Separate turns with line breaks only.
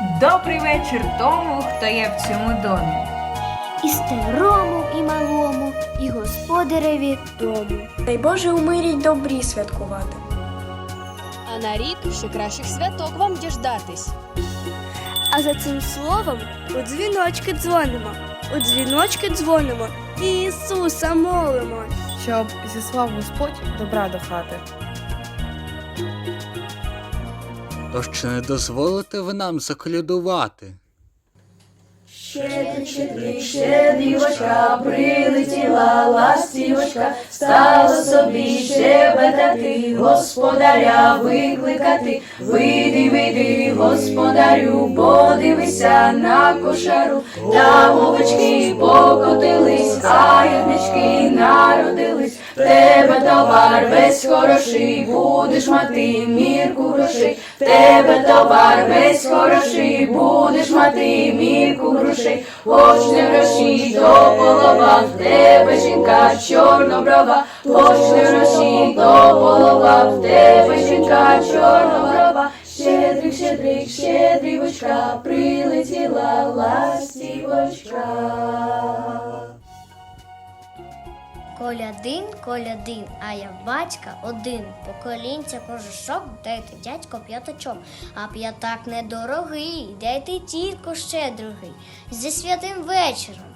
Добрий вечір тому, хто є в цьому домі.
І старому, і малому, і господареві дому.
Дай Боже у мирі добрі святкувати.
А на рік ще кращих святок вам діждатись.
А за цим словом у дзвіночки дзвонимо, у дзвіночки дзвонимо і Ісуса молимо.
щоб зіслав Господь добра до хати.
Тож чи не дозволите ви нам заколядувати?
Щедрівочка, прилетіла ластівочка, стала собі щебетати, господаря викликати. Вийди, вийди, господарю, подивися на кошару, та вовочки покотились, народились. В тебе товар весь хороший, будеш мати мірку грошей. В тебе товар весь хороший, будеш мати мірку грошей. Хоч не гроші до полова, в тебе жінка чорноброва, хоч не гроші до полова, в тебе жінка чорноброва. Щедрик, щедрик, щедрівочка, прилетіла ластівочка.
Колядин, колядин, а я батька один. Поколінця кожушок, дайте дядько п'ятачок. А п'ятак недорогий, дайте тітко ще другий. Зі святим вечором,